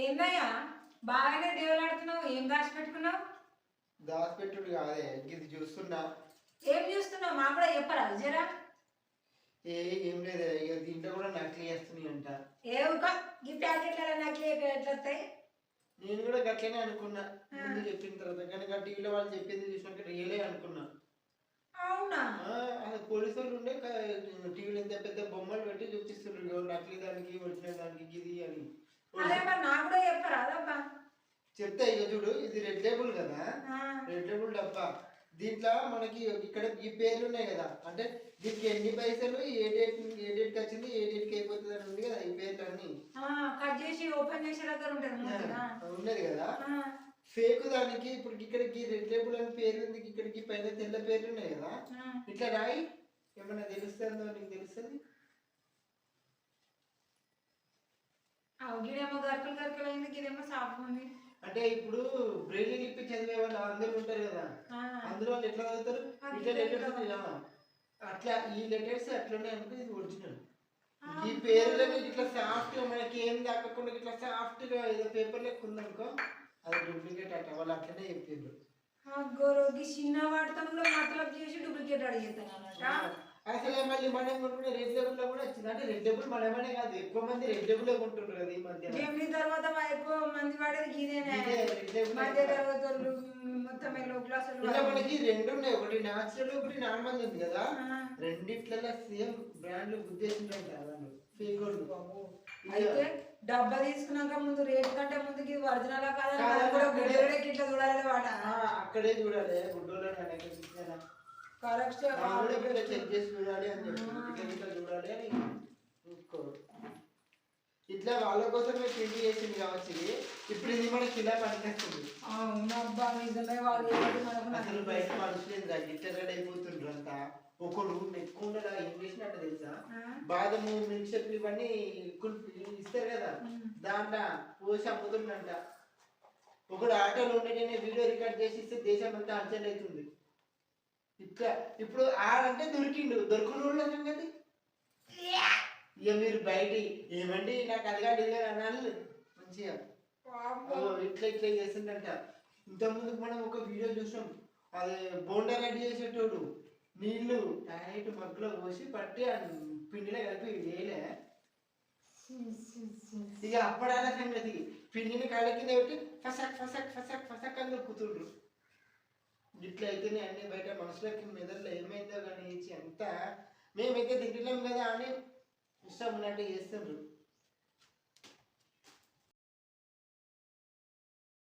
ఏందయ్యా? బాగానే దేవులాడుతున్నావు ఏం దాచి పెట్టుకున్నావు? దాచిపెట్టుడు కాదే. ఇది చూస్తున్నా. ఏం చూస్తున్నావు? మాకు కూడా చెప్పరా జరా ఏ ఏం లేదే. ఇక దీంట్లో కూడా నకిలీ వేస్తున్నాయి అంట. ఏ ఒక ఈ ప్యాకెట్ల నకిలీ ఎట్లా వస్తాయి? నేను కూడా గట్లనే అనుకున్నా. ముందు చెప్పిన తర్వాత. కానీ ఆ టీవీలో వాళ్ళు చెప్పింది చూసినాక రియలే అనుకున్నా. అవునా? అసలు పోలీసు వాళ్ళు ఉండే టీవీలో ఎంత పెద్ద బొమ్మలు పెట్టి చూపిస్తున్నారు. నకిలీ దానికి ఒరిజినల్ దానికి ఇది అని. అదే మరి నాకు కూడా చెప్పరా అదబ్బా చెప్తా ఇక చూడు ఇది రెడ్ లేబుల్ కదా. రెడ్ లేబుల్ డబ్బా. దీంట్లో మనకి ఇక్కడ ఈ పేర్లు ఉన్నాయి కదా. అంటే దీనికి ఎన్ని పైసలు ఏ డేట్ ఏ డేట్కి వచ్చింది ఏ డేట్కి అయిపోతుంది అని ఉంది కదా ఈ పేర్లు అన్ని కట్ చేసి ఓపెన్ చేసే దగ్గర ఉంటుంది. ఉన్నది కదా. ఫేక్ దానికి ఇప్పుడు ఇక్కడికి రెడ్ లేబుల్ అని పేరు ఉంది ఇక్కడికి పైన తెల్ల పేర్లు ఉన్నాయి కదా. ఇట్లా రాయి. ఏమన్నా తెలుస్తుందో నీకు తెలుస్తుంది? గిడేమో గరకలు గరకలు అయింది గిడేమో సాఫ్ ఉంది. అంటే ఇప్పుడు బ్రెయిన్ లిపి చదివే వాళ్ళు అందరూ ఉంటారు కదా వాళ్ళు ఎట్లా చదువుతారు? ఇట్లా లెటర్స్? అట్లా ఈ లెటర్స్ అట్లనే అనుకో ఇది ఒరిజినల్. ఈ పేర్లని ఇట్లా సాఫ్ట్ మనకి ఏం దాకకుండా ఇట్లా సాఫ్ట్గా ఏదో పేపర్ లెక్క ఉందనుకో అది డూప్లికేట్ అట్ట వాళ్ళు అట్లనే చెప్పిండ్రు చిన్న కూడా మతలబ్ చేసి డూప్లికేట్ అడిగేస్తాను అన్నట అసలు మళ్ళీ మనం కొనుక్కునే రెడ్ లెబుల్లో కూడా వచ్చింది. అంటే రెడ్ లెబుల్ మనమనే కాదు ఎక్కువ మంది రెడ్ లెబుల్ కొంటుండ్రు కదా ఈ మధ్య జమిని తర్వాత మా ఎక్కువ మంది వాడేది గీదేనే. ఇదే రెడ్ లెబుల్ మధ్య వాళ్ళు మొత్తం లో ఇలా మనకి రెండు ఉన్నాయి. ఒకటి నాచురల్ ఒకటి నార్మల్ ఉంది కదా. రెండిట్లలో సేమ్ బ్రాండ్లు ఉద్దేశించారు వాళ్ళు. ఫేక్ అయితే డబ్బా తీసుకున్నాక ముందు రేట్ కంటే ముందుకి ఒరిజినల్ కాదా కాదా, ఇట్లా చూడాలి వాట. అక్కడే చూడాలి. గుడ్డోళ్ళని చెక్ చేసి చూడాలి అని చెప్పి చూడాలి అని చూసుకోరు ఇట్లా వాళ్ళ కోసమే ప్రింట్ చేసింది కావచ్చు. ఇది ఇప్పుడు ఇది మనకి ఇలా పనిచేస్తుంది అసలు బయట మనుషులు ఏంద్రా గిట్ల రెడీ అయిపోతుండ్రు అంతా. ఒకడు ఎక్కువ ఉండడా ఏం చేసినట్టు తెలుసా? బాదము మిల్క్ షేక్ ఇవన్నీ ఇస్తారు కదా. దాంట్లో పోసి అమ్ముతుండంట. ఒకడు ఆటోలో ఉండేటనే వీడియో రికార్డ్ చేసి ఇస్తే దేశం అంతా అర్జెంట్ అవుతుంది. ఇట్లా ఇప్పుడు ఆడంటే దొరికిండు. దొరకని వాళ్ళ సంగతి ఇక మీరు బయట ఏమండి నాకు అదిగా ఇదిగా అనాలి మంచిగా. ఇట్లా ఇట్లా చేసిండంట ఇంతకుముందు మనం ఒక వీడియో చూసాం. అది బోండా రెడీ చేసేటోడు. నీళ్ళు టైట్ మగ్గులో పోసి పట్టి పిండిలో కలిపి వేయలే. ఇక అప్పడాల సంగతి. పిండిని కాళ్ళ కింద పెట్టి ఫసక్ ఫసక్ ఫసక్ ఫసక్ అని దొక్కుతుండ్రు ఇట్లయితేనే అన్ని బయట మనుషులకి మెదడులో ఏమైందో కానీ ఇచ్చి అంతా మేమైతే తింటున్నాం కదా అని ఇష్టం ఉన్నట్టు చేస్తుండ్రు.